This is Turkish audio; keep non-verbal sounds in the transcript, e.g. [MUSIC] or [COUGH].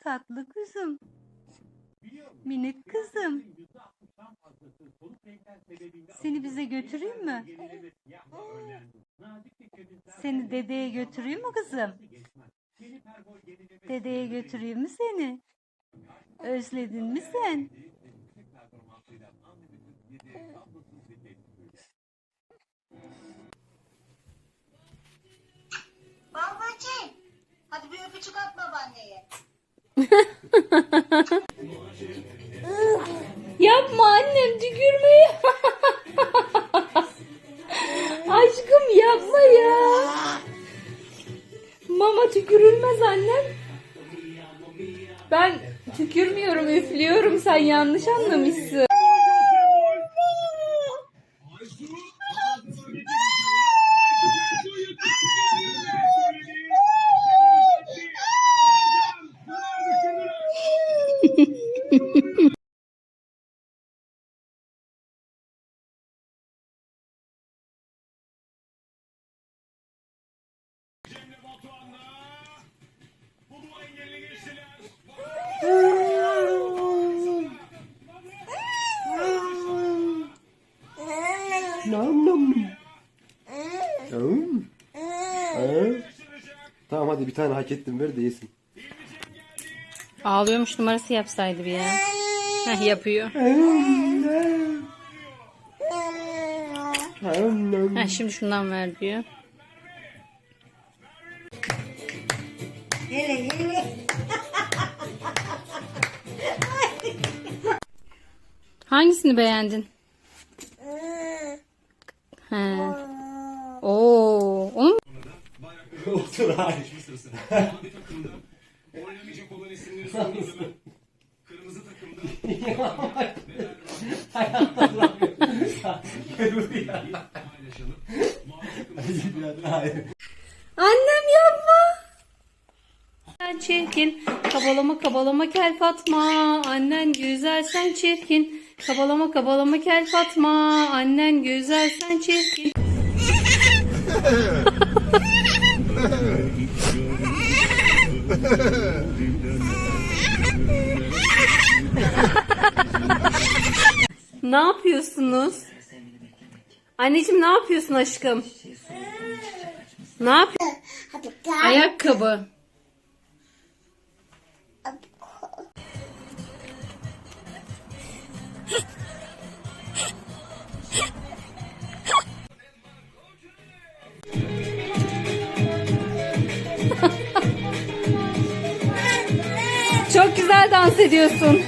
Tatlı kızım. Minik kızım. Seni bize götüreyim mi? Seni dedeye götüreyim mi kızım? Dedeye götüreyim mi seni? Özledin mi sen? Babacığım. Hadi bir öpücük at babaanneye. [LAUGHS] Yapma annem tükürmeyi. [LAUGHS] Aşkım yapma ya. Mama tükürülmez annem. Ben tükürmüyorum üflüyorum sen yanlış anlamışsın. Nam nam. Nam. Ha? Tamam hadi bir tane hak ettim ver de yesin. Ağlıyormuş numarası yapsaydı bir ya. Heh, yapıyor. Heh, şimdi şundan ver diyor. Hele hele. Hangisini beğendin? He. Oo, onu mu Otur hayır. Annem yapma. Sen çirkin, kabalama kabalama kel Fatma. Annen güzel sen çirkin. Kabalama kabalama kel Fatma. Annen güzel sen çirkin. ne yapıyorsunuz? Anneciğim ne yapıyorsun aşkım? Ne yapıyorsun? Ayakkabı. Çok güzel dans ediyorsun.